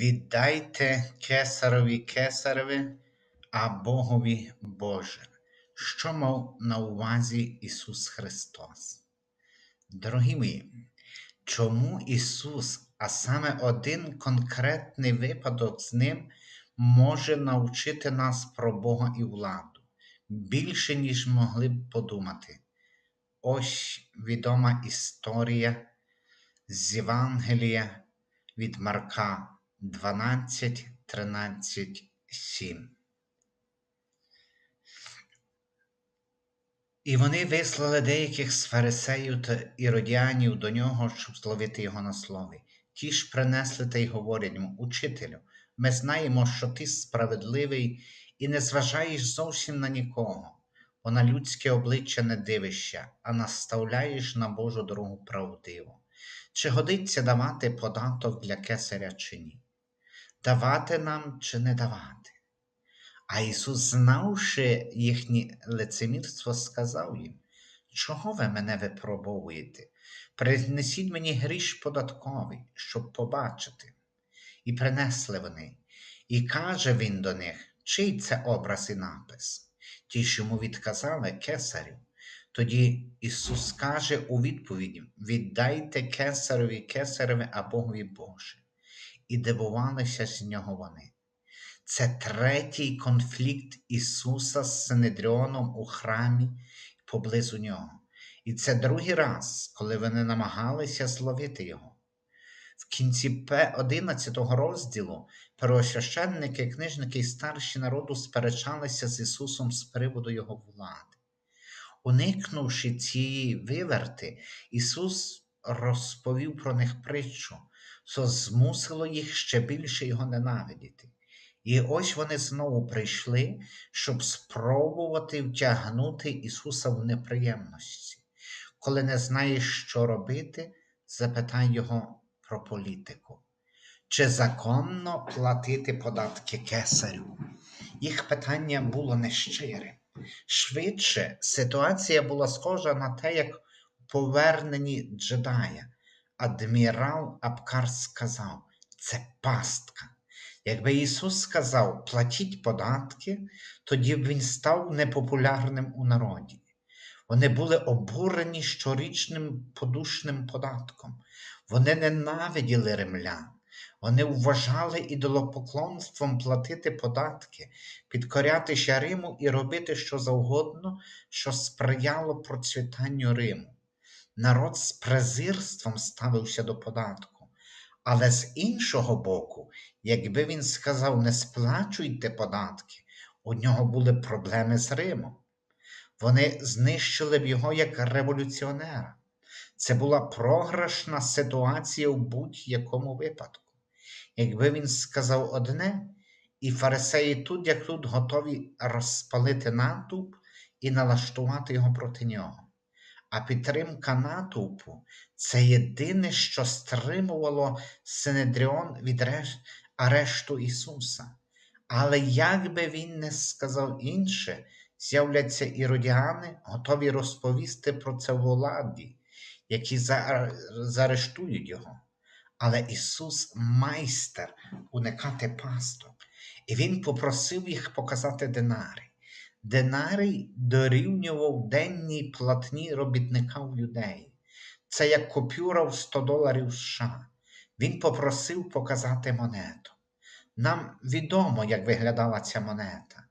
Віддайте кесарові кесареве, а Богові Боже. Що мав на увазі Ісус Христос? Дорогі мої, чому Ісус, а саме один конкретний випадок з Ним може навчити нас про Бога і владу більше, ніж могли б подумати? Ось відома історія з Євангелія від Марка 12, 13, 7. І вони вислали деяких з фарисеїв та іродіанів до нього, щоб зловити його на слові. Ті ж принесли та й говорять йому, Учителю, ми знаємо, що ти справедливий і не зважаєш зовсім на нікого, бо на людське обличчя не дивишся, а наставляєш на Божу дорогу правдиво. Чи годиться давати податок для кесаря чи ні? Давати нам чи не давати? А Ісус, знавши їхнє лицемірство, сказав їм, чого ви мене випробовуєте? Принесіть мені гріш податковий, щоб побачити. І принесли вони. І каже він до них, чий це образ і напис? Ті, що йому відказали кесарю. Тоді Ісус каже у відповіді: Віддайте кесарові кесареве, а Богові Боже. І дивувалися з нього вони. Це третій конфлікт Ісуса з Синедріоном у храмі поблизу нього. І це другий раз, коли вони намагалися зловити Його. В кінці 11 розділу первосвященники, книжники і старші народу сперечалися з Ісусом з приводу Його влади. Уникнувши цієї виверти, Ісус розповів про них притчу, що змусило їх ще більше Його ненавидіти. І ось вони знову прийшли, щоб спробувати втягнути Ісуса в неприємності. Коли не знаєш, що робити, запитай Його про політику. Чи законно платити податки кесарю? Їх питання було нещире. Швидше ситуація була схожа на те, як у поверненні джедая. Адмірал Абкар сказав, це пастка. Якби Ісус сказав, платіть податки, тоді б Він став непопулярним у народі. Вони були обурені щорічним подушним податком. Вони ненавиділи римлян. Вони вважали ідолопоклонством платити податки, підкорятися Риму і робити що завгодно, що сприяло процвітанню Риму. Народ з презирством ставився до податку. Але з іншого боку, якби він сказав не сплачуйте податки, у нього були проблеми з Римом. Вони знищили б його як революціонера. Це була програшна ситуація в будь-якому випадку. Якби він сказав одне, і фарисеї тут, як тут, готові розпалити натовп і налаштувати його проти нього. А підтримка натовпу це єдине, що стримувало Синедріон від арешту Ісуса. Але як би він не сказав інше, з'являться іродіани, готові розповісти про це владі, які заарештують Його. Але Ісус майстер уникати пасток, і Він попросив їх показати динари. Динарій дорівнював денній платні робітника в юдеї. Це як купюра в 100 доларів США. Він попросив показати монету. Нам відомо, як виглядала ця монета.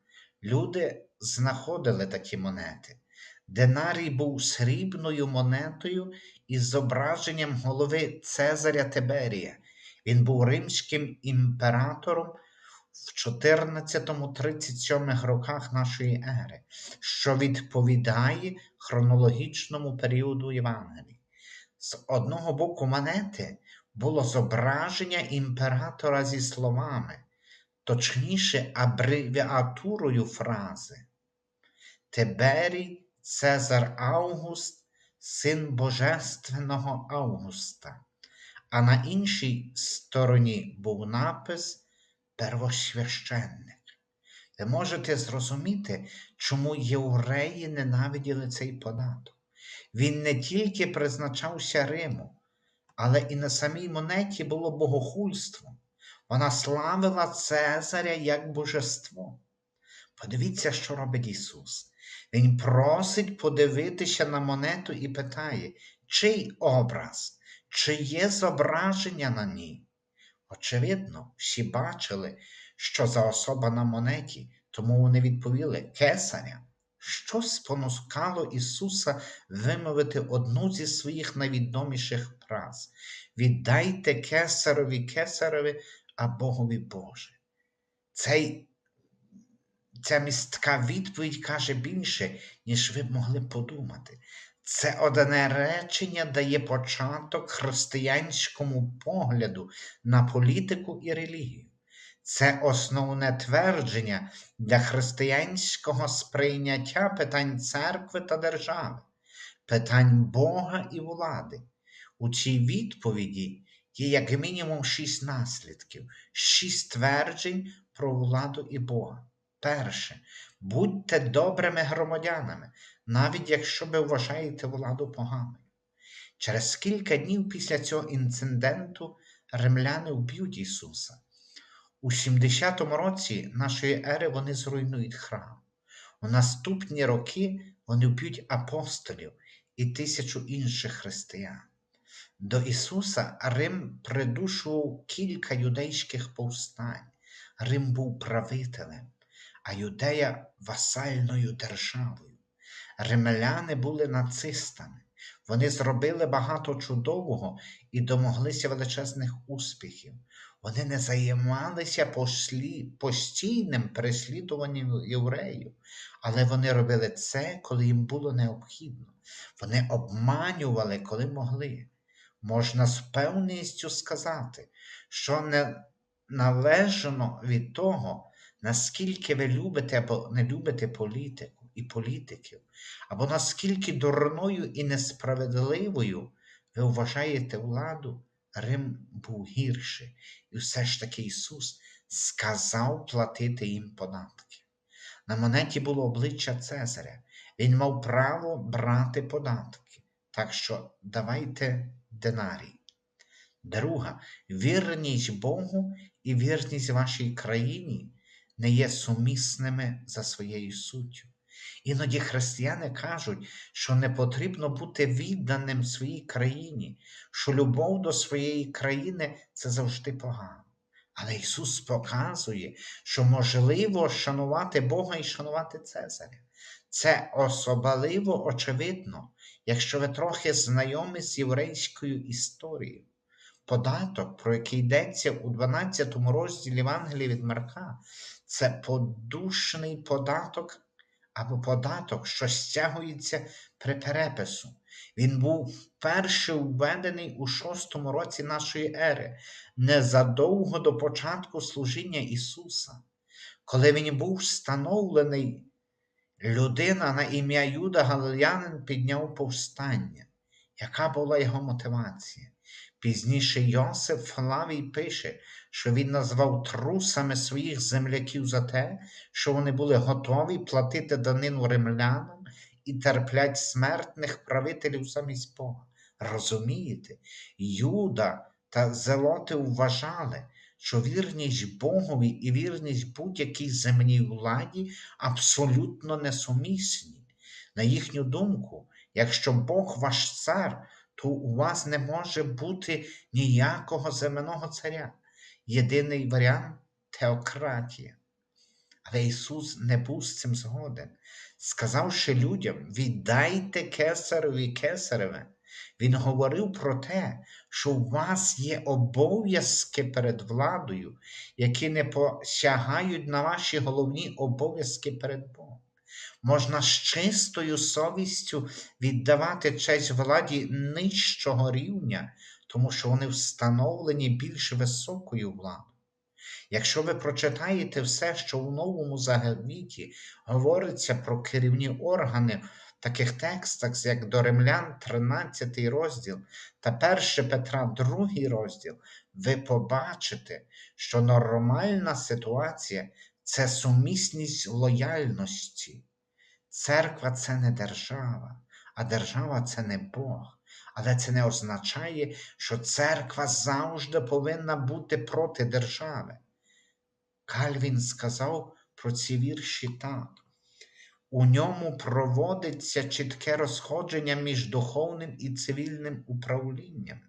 Люди знаходили такі монети. Динарій був срібною монетою із зображенням голови Цезаря Тиберія. Він був римським імператором в 14-37 роках нашої ери, що відповідає хронологічному періоду Євангелії. З одного боку монети було зображення імператора зі словами, точніше, абревіатурою фрази. Тиберій Цезар Август, син Божественного Августа, а на іншій стороні був напис первосвященник. Ви можете зрозуміти, чому євреї ненавиділи цей податок. Він не тільки призначався Риму, але і на самій монеті було богохульство. Вона славила Цезаря як божество. Подивіться, що робить Ісус. Він просить подивитися на монету і питає, чий образ, чи є зображення на ній. Очевидно, всі бачили, що за особа на монеті, тому вони відповіли Кесаря. Що спонукало Ісуса вимовити одну зі своїх найвідоміших фраз Віддайте кесарові кесарові, а Богові Боже. Цей, ця містка відповідь каже більше, ніж ви б могли подумати. Це одне речення дає початок християнському погляду на політику і релігію. Це основне твердження для християнського сприйняття питань церкви та держави, питань Бога і влади. У цій відповіді є як мінімум шість наслідків, шість тверджень про владу і Бога. Перше, будьте добрими громадянами, навіть якщо ви вважаєте владу поганою. Через кілька днів після цього інциденту римляни вб'ють Ісуса. У 70-му році нашої ери вони зруйнують храм. У наступні роки вони вб'ють апостолів і тисячу інших християн. До Ісуса Рим придушував кілька юдейських повстань. Рим був правителем, а юдея васальною державою. Римляни були нацистами. Вони зробили багато чудового і домоглися величезних успіхів. Вони не займалися послі... постійним переслідуванням євреїв, але вони робили це, коли їм було необхідно. Вони обманювали, коли могли. Можна з певністю сказати, що не належно від того, наскільки ви любите або не любите політику і політиків, або наскільки дурною і несправедливою ви вважаєте владу, Рим був гірший, і все ж таки Ісус сказав платити їм податки. На монеті було обличчя Цезаря. Він мав право брати податки. Так що давайте динарій. Друга, вірність Богу і вірність вашій країні не є сумісними за своєю суттю. Іноді християни кажуть, що не потрібно бути відданим своїй країні, що любов до своєї країни це завжди погано. Але Ісус показує, що можливо шанувати Бога і шанувати Цезаря. Це особливо очевидно, якщо ви трохи знайомі з єврейською історією. Податок, про який йдеться у 12 розділі Євангелія від Марка, це подушний податок або податок, що стягується при перепису. Він був вперше введений у шостому році нашої ери, незадовго до початку служіння Ісуса. Коли він був встановлений, людина на ім'я Юда Галилянин підняв повстання. Яка була його мотивація? Пізніше Йосиф Флавій пише, що він назвав трусами своїх земляків за те, що вони були готові платити данину римлянам і терплять смертних правителів замість Бога. Розумієте, Юда та Зелоти вважали, що вірність Богові і вірність будь-якій земній владі абсолютно несумісні. На їхню думку, якщо Бог ваш цар, то у вас не може бути ніякого земного царя. Єдиний варіант теократія. Але Ісус не був з цим згоден. Сказавши людям, віддайте кесареві кесареве, Він говорив про те, що у вас є обов'язки перед владою, які не посягають на ваші головні обов'язки перед Богом. Можна з чистою совістю віддавати честь владі нижчого рівня, тому що вони встановлені більш високою владою. Якщо ви прочитаєте все, що у Новому Завіті говориться про керівні органи в таких текстах, як до Римлян, 13 розділ та 1 Петра, 2 розділ, ви побачите, що нормальна ситуація це сумісність лояльності. Церква це не держава, а держава це не Бог. Але це не означає, що церква завжди повинна бути проти держави. Кальвін сказав про ці вірші так. У ньому проводиться чітке розходження між духовним і цивільним управлінням,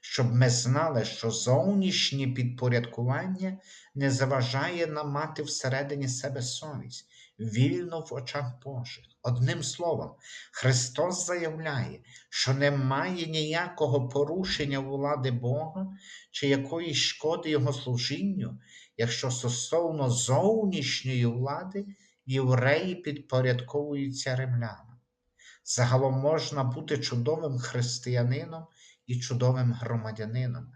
щоб ми знали, що зовнішнє підпорядкування не заважає нам мати всередині себе совість, вільно в очах Божих. Одним словом, Христос заявляє, що немає ніякого порушення влади Бога чи якоїсь шкоди Його служінню, якщо стосовно зовнішньої влади євреї підпорядковуються римлянам. Загалом можна бути чудовим християнином і чудовим громадянином.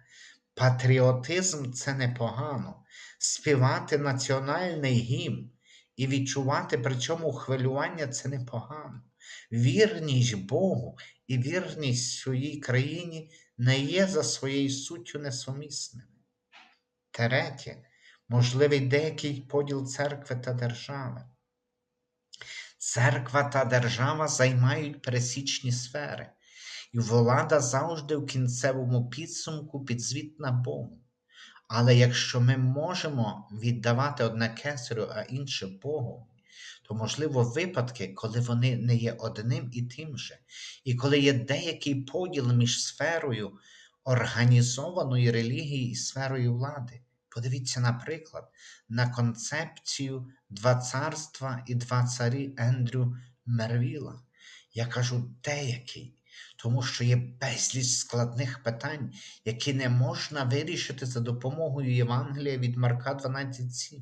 Патріотизм це непогано, співати національний гімн і відчувати при цьому хвилювання це непогано. Вірність Богу і вірність своїй країні не є за своєю суттю несумісними. Третє, можливий деякий поділ церкви та держави. Церква та держава займають пересічні сфери, і влада завжди в кінцевому підсумку підзвітна Богу. Але якщо ми можемо віддавати одне кесарю, а інше Богу, то можливо випадки, коли вони не є одним і тим же, і коли є деякий поділ між сферою організованої релігії і сферою влади. Подивіться, наприклад, на концепцію два царства і два царі Ендрю Мервіла. Я кажу деякий, тому що є безліч складних питань, які не можна вирішити за допомогою Євангелія від Марка 12.7.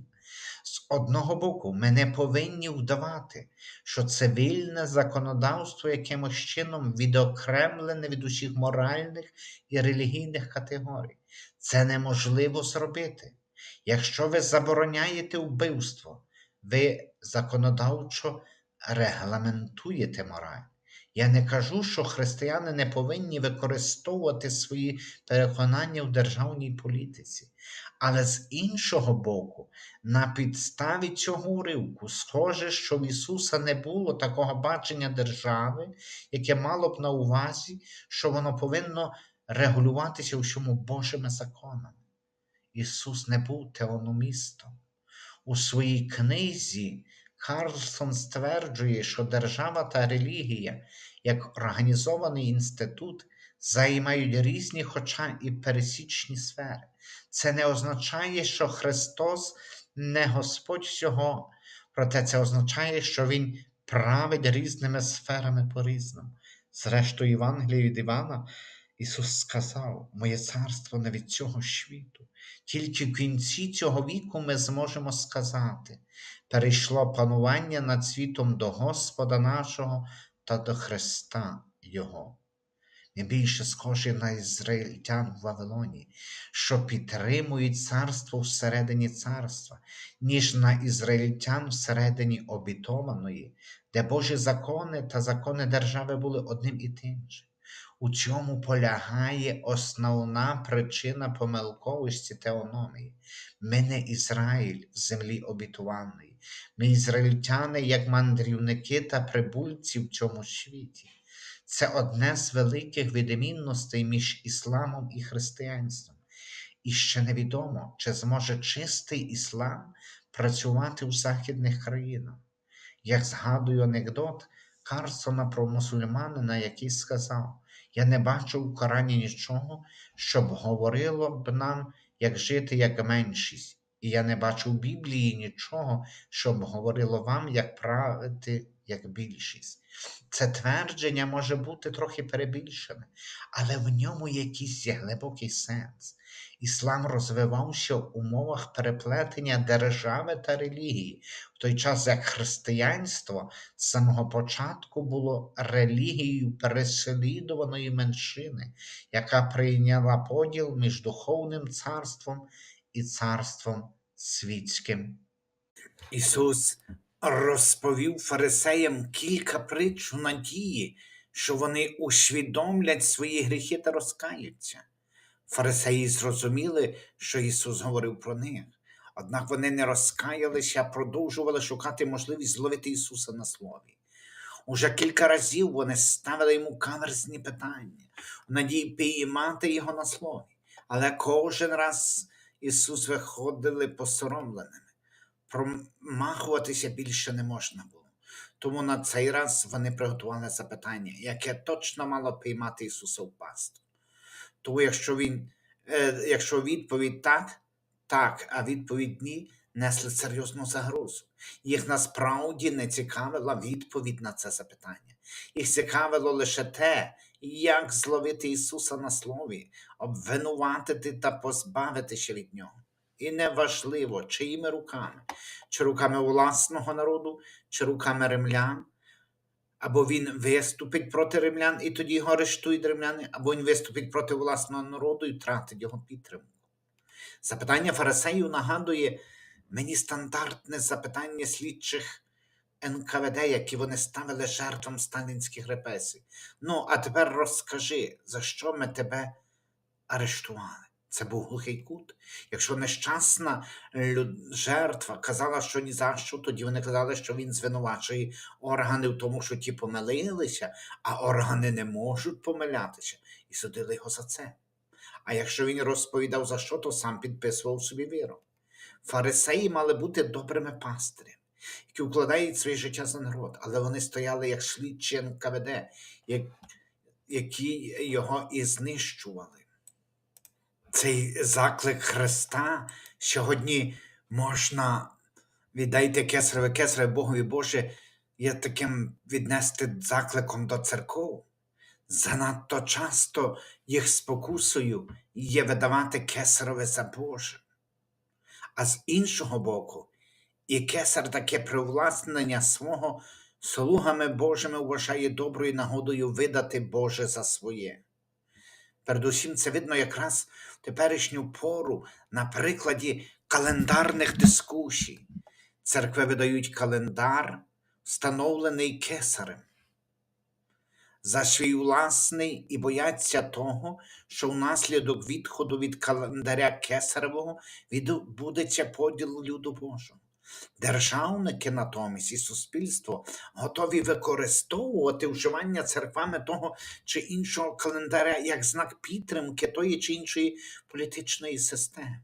З одного боку, ми не повинні вдавати, що цивільне законодавство якимось чином відокремлене від усіх моральних і релігійних категорій. Це неможливо зробити. Якщо ви забороняєте вбивство, ви законодавчо регламентуєте мораль. Я не кажу, що християни не повинні використовувати свої переконання в державній політиці, але з іншого боку, на підставі цього уривку схоже, що в Ісуса не було такого бачення держави, яке мало б на увазі, що воно повинно регулюватися всьому Божими законами. Ісус не був теономістом. У своїй книзі Карлсон стверджує, що держава та релігія, як організований інститут, займають різні, хоча і пересічні сфери. Це не означає, що Христос не Господь всього, проте це означає, що Він править різними сферами по-різному. Зрештою, Євангелії від Івана Ісус сказав: Моє царство не від цього світу. Тільки в кінці цього віку ми зможемо сказати: перейшло панування над світом до Господа нашого та до Христа Його. Ми більше схожі на ізраїльтян в Вавилоні, що підтримують царство всередині царства, ніж на ізраїльтян всередині обітованої, де Божі закони та закони держави були одним і тим же. У цьому полягає основна причина помилковості теономії. Ми не Ізраїль землі обітуваної, ми ізраїльтяни як мандрівники та прибульці в цьому світі. Це одне з великих відмінностей між ісламом і християнством. І ще невідомо, чи зможе чистий іслам працювати в західних країнах. Як згадую анекдот Карсона про мусульманина, який сказав: Я не бачу в Корані нічого, щоб говорило б нам, як жити як меншість, і я не бачу в Біблії нічого, щоб говорило вам, як правити як більшість. Це твердження може бути трохи перебільшене, але в ньому якийсь глибокий сенс. Іслам розвивався в умовах переплетення держави та релігії, в той час як християнство з самого початку було релігією переслідуваної меншини, яка прийняла поділ між духовним царством і царством світським. Ісус розповів фарисеям кілька притч у надії, що вони усвідомлять свої гріхи та розкаються. Фарисеї зрозуміли, що Ісус говорив про них, однак вони не розкаялися, а продовжували шукати можливість зловити Ісуса на слові. Уже кілька разів вони ставили йому каверзні питання. в надії піймати його на слові. Але кожен раз Ісус виходили посоромленими. Промахуватися більше не можна було. Тому на цей раз вони приготували запитання, яке точно мало піймати Ісуса в пасту. Тому якщо він, е, якщо відповідь так, так, а відповідь ні, несли серйозну загрозу. Їх насправді не цікавила відповідь на це запитання. Їх цікавило лише те, як зловити Ісуса на слові, обвинуватити та позбавитися від Нього. І неважливо, чиїми руками, чи руками власного народу, чи руками римлян, або він виступить проти римлян, і тоді його арештують римляни, або він виступить проти власного народу і втратить його підтримку. Запитання фарисеїв нагадує мені стандартне запитання слідчих НКВД, які вони ставили жертвам сталінських репресій. Ну, а тепер розкажи, за що ми тебе арештували? Це був глухий кут. Якщо нещасна жертва казала, що ні за що, тоді вони казали, що він звинувачує органи в тому, що ті помилилися, а органи не можуть помилятися, і судили його за це. А якщо він розповідав за що, то сам підписував собі віру. Фарисеї мали бути добрими пастирями, які вкладають своє життя за народ, але вони стояли як слідчі НКВД, як, які його і знищували. Цей заклик Христа сьогодні можна віддайте кесареве кесареве Богові Боже, є таким віднести закликом до церков. Занадто часто їх спокусою є видавати кесарове за Боже. А з іншого боку, і кесар таке привласнення свого слугами Божими вважає доброю нагодою видати Боже за своє. Передусім, це видно якраз в теперішню пору на прикладі календарних дискусій. Церкви видають календар, встановлений кесарем. За свій власний і бояться того, що внаслідок відходу від календаря кесаревого відбудеться поділ люду Божого. Державники натомість і суспільство готові використовувати вживання церквами того чи іншого календаря як знак підтримки тої чи іншої політичної системи.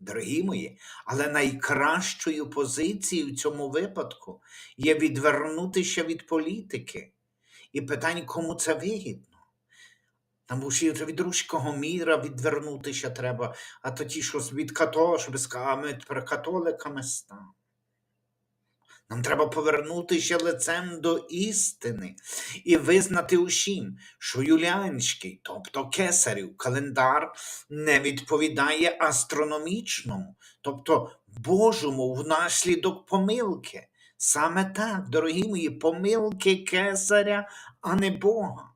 Дорогі мої, але найкращою позицією в цьому випадку є відвернутися від політики і питань, кому це вигідно. Там усі від руського міра відвернутися треба, а то ті, що від католиків, щоб сказали, а ми тепер католиками стали. Нам треба повернутися лицем до істини і визнати усім, що юліанський, тобто кесарів, календар не відповідає астрономічному, тобто Божому внаслідок помилки. Саме так, дорогі мої, помилки кесаря, а не Бога.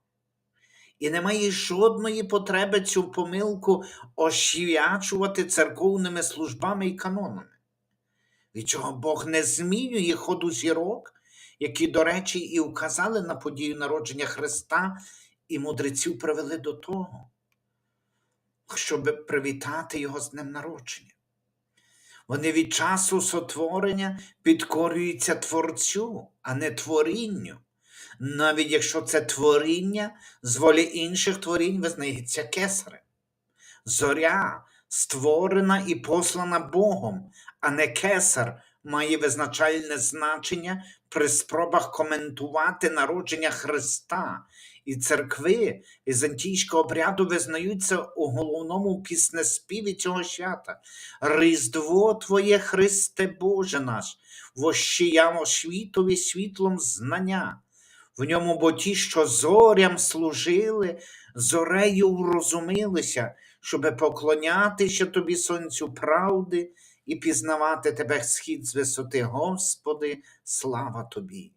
І немає жодної потреби цю помилку освячувати церковними службами і канонами від чого Бог не змінює ходу зірок, які, до речі, і вказали на подію народження Христа, і мудреців привели до того, щоб привітати Його з днем народження. Вони від часу сотворення підкорюються Творцю, а не творінню. Навіть якщо це творіння з волі інших творінь визнається кесарем. Зоря створена і послана Богом, а не кесар має визначальне значення при спробах коментувати народження Христа. І церкви візантійського обряду визнаються у головному піснеспіві цього свята. Різдво Твоє Христе Боже наш, вощіямо світові світлом знання. В ньому бо ті, що зорям служили, зорею врозумилися, щоби поклонятися тобі, сонцю правди, і пізнавати тебе схід з висоти, Господи, слава тобі.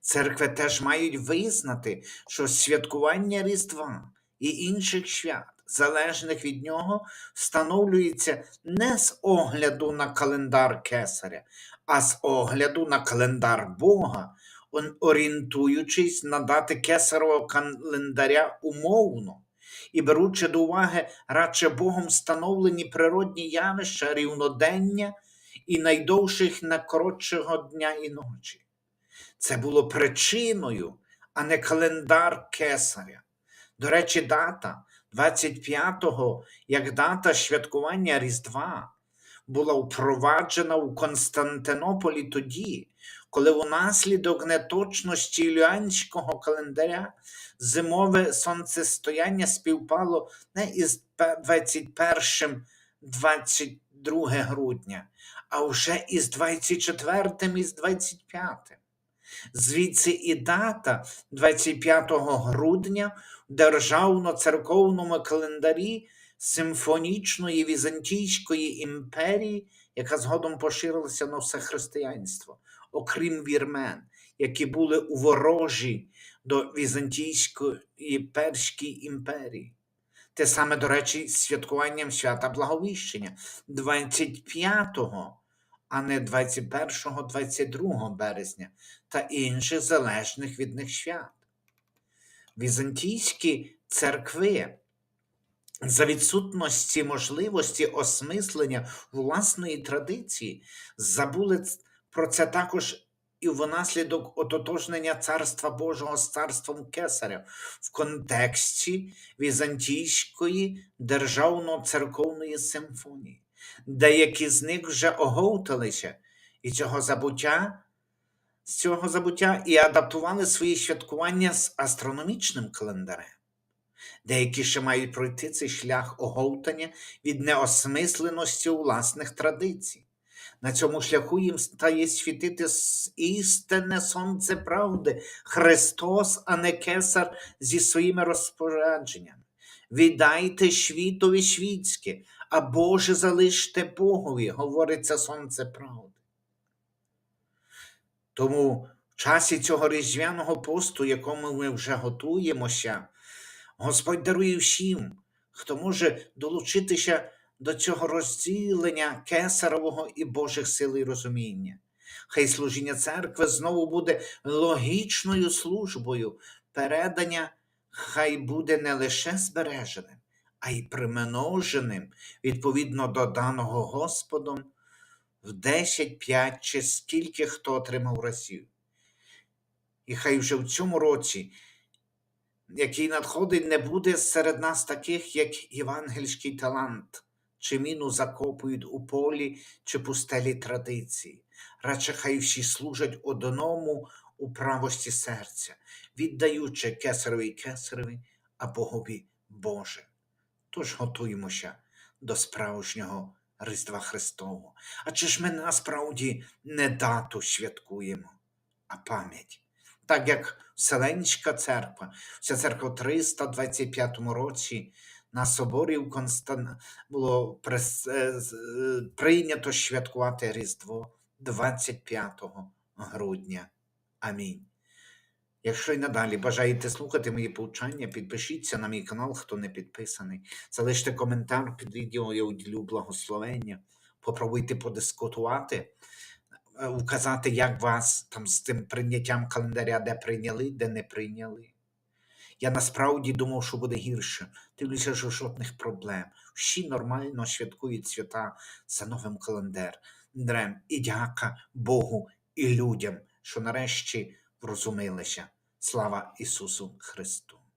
Церкви теж мають визнати, що святкування Різдва і інших свят, залежних від нього, встановлюється не з огляду на календар Кесаря, а з огляду на календар Бога, орієнтуючись на дати кесарового календаря умовно і беручи до уваги радше Богом встановлені природні явища рівнодення і найдовших найкоротшого дня і ночі. Це було причиною, а не календар кесаря. До речі, дата 25-го, як дата святкування Різдва, була впроваджена у Константинополі тоді, коли унаслідок неточності юліанського календаря зимове сонцестояння співпало не із 21 22 грудня, а вже із 24 із 25. Звідси і дата 25 грудня в державно-церковному календарі Симфонічної Візантійської імперії, яка згодом поширилася на все християнство, окрім вірмен, які були у ворожі до Візантійської Перської імперії. Те саме, до речі, з святкуванням свята Благовіщення 25-го, а не 21-22 березня та інших залежних від них свят. Візантійські церкви за відсутності можливості осмислення власної традиції забули про це також і внаслідок ототожнення Царства Божого з царством Кесаря в контексті Візантійської державно-церковної симфонії. Деякі з них вже оговталися і цього забуття, з цього забуття і адаптували свої святкування з астрономічним календарем. Деякі ще мають пройти цей шлях оговтання від неосмисленості власних традицій. На цьому шляху їм стає світити істинне сонце правди, Христос, а не кесар зі своїми розпорядженнями. Віддайте світові світське, а Боже залиште Богові, говориться сонце правди. Тому в часі цього різдвяного посту, якому ми вже готуємося, Господь дарує всім, хто може долучитися до цього розділення кесарового і Божих сил і розуміння. Хай служіння церкви знову буде логічною службою, передання хай буде не лише збереженим, а й примноженим відповідно до даного Господом в 10, 5 чи скільки хто отримав разів. І хай вже в цьому році який надходить, не буде серед нас таких, як євангельський талант, чи міну закопують у полі чи пустелі традиції. Радше хай всі служать одному у правості серця, віддаючи кесарові кесареві, а Богові Боже. Тож готуємося до справжнього Різдва Христового. А чи ж ми насправді не дату святкуємо, а пам'ять? Так як Вселенська церква, вся церква в 325 році на соборі в Констан... було е, е, прийнято святкувати Різдво 25 грудня. Амінь. Якщо й надалі бажаєте слухати мої повчання, підпишіться на мій канал, хто не підписаний. Залиште коментар під відео, я уділю благословення. Попробуйте подискутувати, е, указати, як вас там з тим прийняттям календаря, де прийняли, де не прийняли. Я насправді думав, що буде гірше. Дивлюся, що жодних проблем. Всі нормально святкують свята за новим календарем. І дяка Богу і людям, що нарешті врозумілися. Слава Ісусу Христу!